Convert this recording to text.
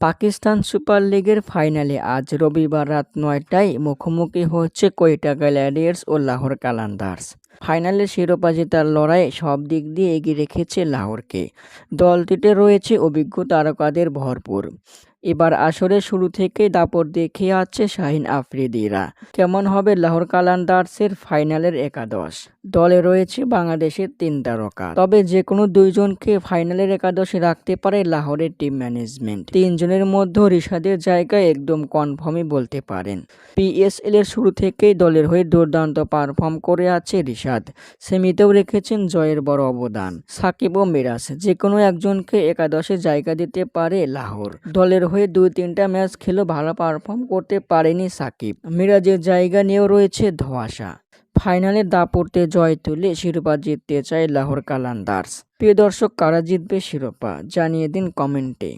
Pakistan super লিগের ফাইনালে আজ রবিবার রাত নয়টায় মুখোমুখি হচ্ছে কোয়েটা গ্যালারিয়ার্স ও লাহোর কালান্দার্স। ফাইনালে শিরোপা জেতার লড়াই সব দিক দিয়ে এগিয়ে রেখেছে লাহোরকে। দলটিতে রয়েছে অভিজ্ঞ তারকাদের ভরপুর। এবার আসরে শুরু থেকেই দাপট দেখিয়ে আছে শাহিন আফ্রিদিরা। কেমন হবে লাহোর কালান্দার্সের ফাইনালের একাদশ? দলে রয়েছে বাংলাদেশের তিন তারকা। তবে যে কোনো দুইজনকে ফাইনালের একাদশে রাখতে পারে লাহোরের টিম ম্যানেজমেন্ট। তিনজনের মধ্যে রিশাদের জায়গায় একদম কনফার্মই বলতে পারেন। পিএসএল এর শুরু থেকেই দলের হয়ে দুর্দান্ত পারফর্ম করে আছে রিশাদ। সেমিতেও রেখেছেন জয়ের বড় অবদান। সাকিব ও মিরাজ যে কোনো একজনকে একাদশে জায়গা দিতে পারে লাহোর। দলের হয়ে দু তিনটা ম্যাচ খেলে ভালো পারফর্ম করতে পারেনি সাকিব। মিরাজের জায়গা নিয়েও রয়েছে ধোয়াশা। ফাইনালে দাপড়তে জয় তুলে শিরোপা জিততে চায় লাহোর কালান্দার্স। প্রিয় দর্শক, কারা জিতবে শিরোপা? জানিয়ে দিন কমেন্টে।